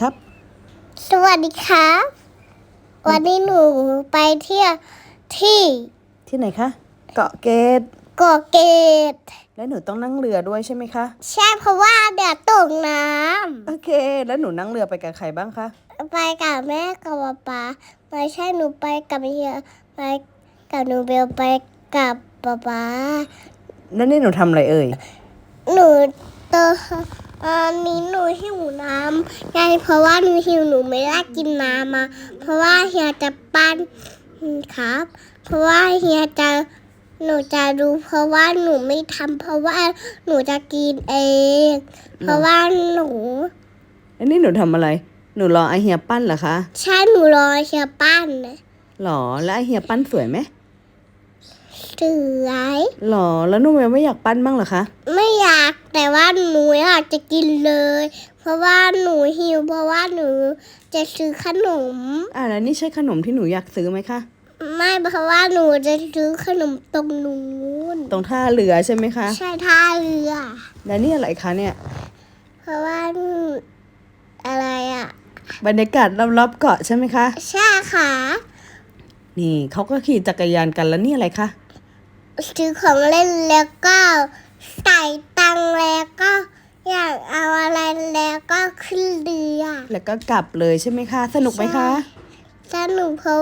ครับ สวัสดีครับ วันนี้หนูไปเที่ยวที่ที่ไหนคะ เกาะเกตเกาะเกตและหนูต้องนั่งเรือด้วยใช่ไหมคะ ใช่เพราะว่าเดี๋ยวตกน้โอเค แล้วหนูนั่งเรือไปกับใครบ้างคะำไปกับแม่กับป๊าป๊าไม่ใช่หนูไปกับเฮียไปกับหนูเบลไปกับป๊าป๊าแล้วนี่หนูทำอะไรเอ่ย หนูเตอ อันนี้หนูหิวน้ำไงเพราะว่าหนูหิวหนูไม่ได้กินน้ำมา เพราะว่าเฮียจะปั้นครับ เพราะว่าเฮียจะหนูจะดูเพราะว่าหนูไม่ทำเพราะว่าหนูจะกินเอง เพราะว่าหนูแล้วนี่หนูทำอะไร หนูรอไอเฮียปั้นเหรอคะ ใช่หนูรอเฮียปั้นน่ะหรอแล้วไอเฮียปั้นสวยไหมสวยหรอแล้วหนูไม่อยากปั้นบ้างเหรอคะ ไม่อยาก แต่ว่าหนูอยากจะกินเลย เพราะว่าหนูหิว เพราะว่าหนูจะซื้อขนม อ่าแล้วนี่ใช่ขนมที่หนูอยากซื้อไหมคะ ไม่เพราะว่าหนูจะซื้อขนมตรงนู้นตรงท่าเรือใช่ไหมคะ ใช่ท่าเรือ แล้วนี่อะไรคะเนี่ย เพราะว่าอะไรอะบรรยากาศรอบๆเกาะใช่ไหมคะ ใช่ค่ะ นี่เขาก็ขี่จักรยานกันแล้วนี่อะไรคะ ซื้อของเล่นแล้วก็ใส่ ตังค์แล้วก็อยากเอาอะไรแล้วก็ขึ้นเรือ แล้วก็กลับเลยใช่ไหมคะ สนุกไหมคะ สนุกเพราะ